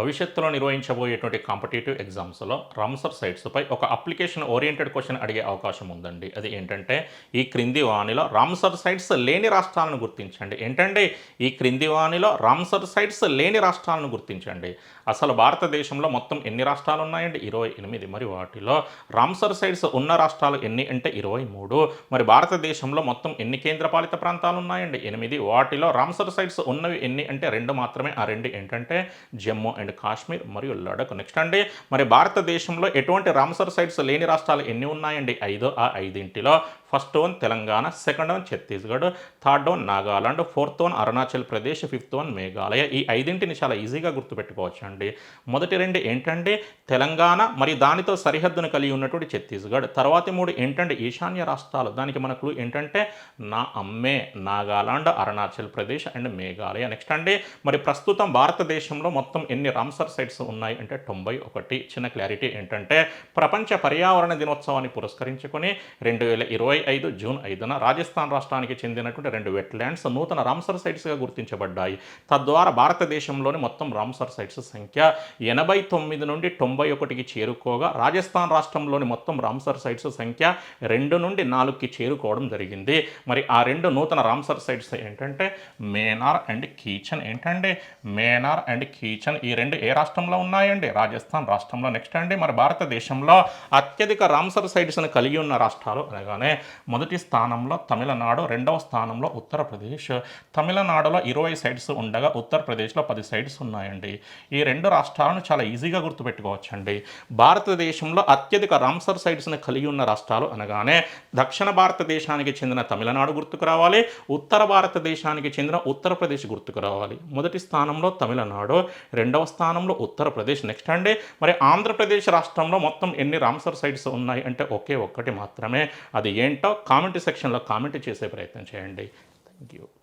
భవిష్యత్తులో నిర్వహించబోయేటువంటి కాంపిటేటివ్ ఎగ్జామ్స్లో రామ్సర్ సైట్స్పై ఒక అప్లికేషన్ ఓరియంటెడ్ క్వశ్చన్ అడిగే అవకాశం ఉందండి. అది ఏంటంటే ఈ క్రింది వాణిలో రామ్సర్ సైట్స్ లేని రాష్ట్రాలను గుర్తించండి. ఏంటంటే ఈ క్రింది వాణిలో రామ్సర్ సైట్స్ లేని రాష్ట్రాలను గుర్తించండి. అసలు భారతదేశంలో మొత్తం ఎన్ని రాష్ట్రాలు ఉన్నాయండి ఇరవై ఎనిమిది. మరి వాటిలో రామ్సర్ సైట్స్ ఉన్న రాష్ట్రాలు ఎన్ని అంటే ఇరవై మూడు. మరి భారతదేశంలో మొత్తం ఎన్ని కేంద్రపాలిత ప్రాంతాలు ఉన్నాయండి ఎనిమిది. వాటిలో రామ్సర్ సైట్స్ ఉన్నవి ఎన్ని అంటే రెండు మాత్రమే. ఆ రెండు ఏంటంటే జమ్మూ అండ్ కాశ్మీర్ మరియు లడక్ నెక్స్ట్ అండి మరి భారతదేశంలో ఎటువంటి రామ్సర్ సైట్స్ లేని రాష్ట్రాలు ఎన్ని ఉన్నాయండి? ఐదో ఆ ఐదింటిలో first one Telangana second one Chhattisgarh third one Nagaland fourth one Arunachal Pradesh fifth one Meghalaya. ఈ ఐదింటిని చాలా ఈజీగా గుర్తుపెట్టుకోవచ్చు అండి మొదటి రెండు ఏంటంటే తెలంగాణ మరియు దానితో సరిహద్దును కలిగి ఉన్నటువంటి ఛత్తీస్గఢ్. తర్వాతి మూడు ఏంటంటే ఈశాన్య రాష్ట్రాలు. దానికి మనకు ఏంటంటే నా అమ్మే నాగాలాండ్ అరుణాచల్ ప్రదేశ్ అండ్ మేఘాలయ. నెక్స్ట్ అండి మరి ప్రస్తుతం భారతదేశంలో మొత్తం ఎన్ని రామ్సర్ సైట్స్ ఉన్నాయి అంటే తొంభై ఒకటి. చిన్న క్లారిటీ ఏంటంటే ప్రపంచ పర్యావరణ దినోత్సవాన్ని పురస్కరించుకొని రెండు వేల ఇరవై ఐదు జూన్ ఐదున రాజస్థాన్ రాష్ట్రానికి చెందినటువంటి రెండు వెట్లాండ్స్ నూతన రామ్సర్ సైట్స్గా గుర్తించబడ్డాయి. తద్వారా భారతదేశంలోని మొత్తం రామ్సర్ సైట్స్ సంఖ్య ఎనభై తొమ్మిది నుండి తొంభై ఒకటికి చేరుకోగా రాజస్థాన్ రాష్ట్రంలోని మొత్తం రామ్సర్ సైట్స్ సంఖ్య రెండు నుండి నాలుగుకి చేరుకోవడం జరిగింది. మరి ఆ రెండు నూతన రామ్సర్ సైట్స్ ఏంటంటే మేనార్ అండ్ కీచన్. ఏంటంటే మేనార్ అండ్ కీచన్ ఈ రెండు ఏ రాష్ట్రంలో ఉన్నాయండి? రాజస్థాన్ రాష్ట్రంలో. నెక్స్ట్ అండి మరి భారతదేశంలో అత్యధిక రామ్సర్ సైట్స్ను కలిగి ఉన్న రాష్ట్రాలు అనగానే మొదటి స్థానంలో తమిళనాడు రెండవ స్థానంలో ఉత్తరప్రదేశ్. తమిళనాడులో ఇరవై సైట్స్ ఉండగా ఉత్తరప్రదేశ్లో పది సైట్స్ ఉన్నాయండి. ఈ రెండు రాష్ట్రాలను చాలా ఈజీగా గుర్తుపెట్టుకోవచ్చండి. భారతదేశంలో అత్యధిక రామ్సర్ సైట్స్ని కలిగి ఉన్న రాష్ట్రాలు అనగానే దక్షిణ భారతదేశానికి చెందిన తమిళనాడు గుర్తుకు రావాలి ఉత్తర భారతదేశానికి చెందిన ఉత్తరప్రదేశ్ గుర్తుకు రావాలి. మొదటి స్థానంలో తమిళనాడు రెండవ స్థానంలో ఉత్తరప్రదేశ్. నెక్స్ట్ అండి మరి ఆంధ్రప్రదేశ్ రాష్ట్రంలో మొత్తం ఎన్ని రామ్సర్ సైట్స్ ఉన్నాయి అంటే ఒకే ఒక్కటి మాత్రమే. అది ఏంటి? ఏంటో కామెంట్ సెక్షన్లో కామెంట్ చేసే ప్రయత్నం చేయండి. Thank you